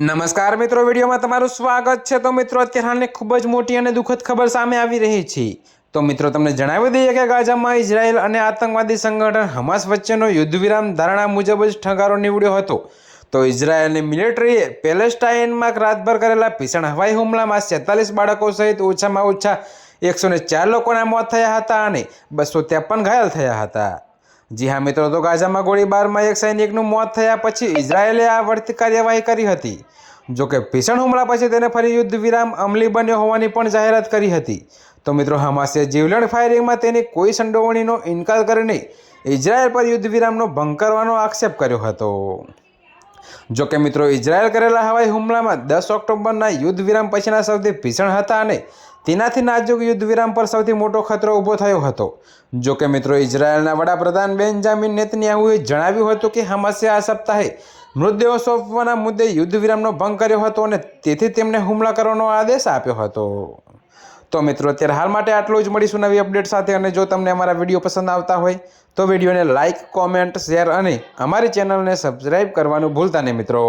નમસ્કાર મિત્રો, વિડીયોમાં તમારું સ્વાગત છે. તો મિત્રો, અત્યારે હાલની ખૂબ જ મોટી અને દુઃખદ ખબર સામે આવી રહી છે. તો મિત્રો, તમને જણાવી દઈએ કે ગાઝામાં ઇઝરાયલ અને આતંકવાદી સંગઠન હમાસ વચ્ચેનો યુદ્ધ વિરામ ધારણા મુજબ જ ઠગારો નીવડ્યો હતો. તો ઇઝરાયલની મિલિટરીએ પેલેસ્ટાઇનમાં રાતભર કરેલા ભીષણ હવાઈ હુમલામાં છેતાલીસ બાળકો સહિત ઓછામાં ઓછા એકસો ચાર લોકોના મોત થયા હતા અને બસો ત્રેપન ઘાયલ થયા હતા. જી હા મિત્રો, તો ગાઝામાં ગોળીબારમાં એક સૈનિકનું મોત થયા પછી ઇઝરાયેલે આ વળતી કાર્યવાહી કરી હતી. જો કે ભીષણ હુમલા પછી તેને ફરી યુદ્ધ વિરામ અમલી બન્યો હોવાની પણ જાહેરાત કરી હતી. તો મિત્રો, હમાસે જીવલેણ ફાયરિંગમાં તેની કોઈ સંડોવણીનો ઇનકાર કરીને ઇઝરાયેલ પર યુદ્ધ વિરામનો ભંગ કરવાનો આક્ષેપ કર્યો હતો. જો કે મિત્રો, ઇઝરાયલ કરેલા હવાઈ હુમલામાં દસ ઓક્ટોબરના યુદ્ધ વિરામ પછીના સૌથી ભીષણ હતા અને તેનાથી નાજુક યુદ્ધ વિરામ પર સૌથી મોટો ખતરો ઊભો થયો હતો. જો કે મિત્રો, ઇઝરાયલના વડાપ્રધાન બેન્જામિન નેતન્યાહુએ જણાવ્યું હતું કે હમાસે આ સપ્તાહે મૃતદેહો સોંપવાના મુદ્દે યુદ્ધ વિરામનો ભંગ કર્યો હતો અને તેથી તેમને હુમલા કરવાનો આદેશ આપ્યો હતો. તો મિત્રો, અત્યારે હાલ માટે આટલું જ. મળીશું નવી અપડેટ સાથે અને જો તમને અમારા વીડિયો પસંદ આવતા હોય, તો વિડીયોને લાઇક કોમેન્ટ શેર અને અમારી ચેનલને સબસ્ક્રાઈબ કરવાનું ભૂલતા નહીં મિત્રો.